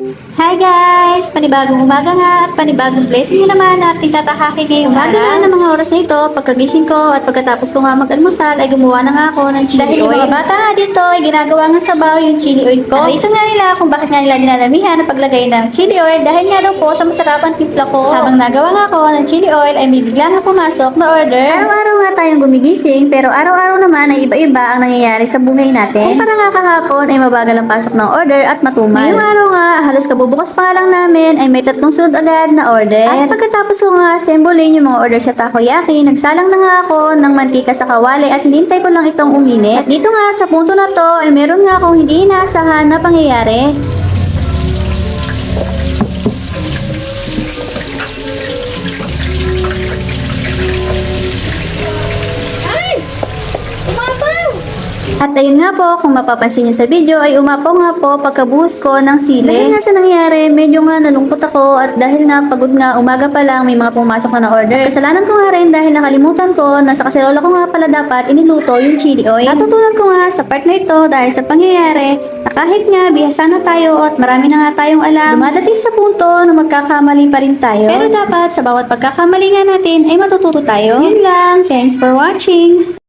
Hi guys! Panibagong umaga nga at panibagong blessing na naman at titatahakin ngayong umaga na ng mga oras na ito. Pagkagising ko at pagkatapos ko nga mag-almusal ay gumawa na nga ako ng chili Dahil oil. yung mga bata nga dito ay ginagawa nga sabaw yung chili oil ko. At reason nga nila kung bakit nga nila dinadamihan ang paglagay ng chili oil dahil nga daw po sa masarapan timpla ko. Habang nagawa nga ako ng chili oil ay may bigla nga pumasok na order. Araw-araw nga tayong gumigising pero araw-araw naman ay iba-iba ang nangyayari sa buhay natin. Kung para nga kahapon ay mabagal ang pasok ng order at matumal. Ngayong araw nga, halos kabubukas pa lang namin ay may tatlong sunod agad na order. At pagkatapos ko nga assemblein yung mga order sa takoyaki, nagsalang na nga ako ng mantika sa kawali at hinintay ko lang itong uminit. At dito nga sa punto na to ay meron nga akong hindi inaasahan na pangyayari. At ayun nga po, kung mapapansin nyo sa video, ay umapaw nga po pagkabuhos ko ng sili. Dahil nga sa nangyari, medyo nga nalungkot ako at dahil nga pagod nga umaga pa lang may mga pumasok na na order. Kasalanan ko nga rin dahil nakalimutan ko na sa kaserola ko nga pala dapat iniluto yung chili oil. Natutunan ko nga sa part na ito dahil sa pangyayari na kahit nga bihasa na tayo at marami na nga tayong alam, dumadating sa punto na magkakamali pa rin tayo. Pero dapat sa bawat pagkakamali nga natin ay matututo tayo. Yun lang. Thanks for watching.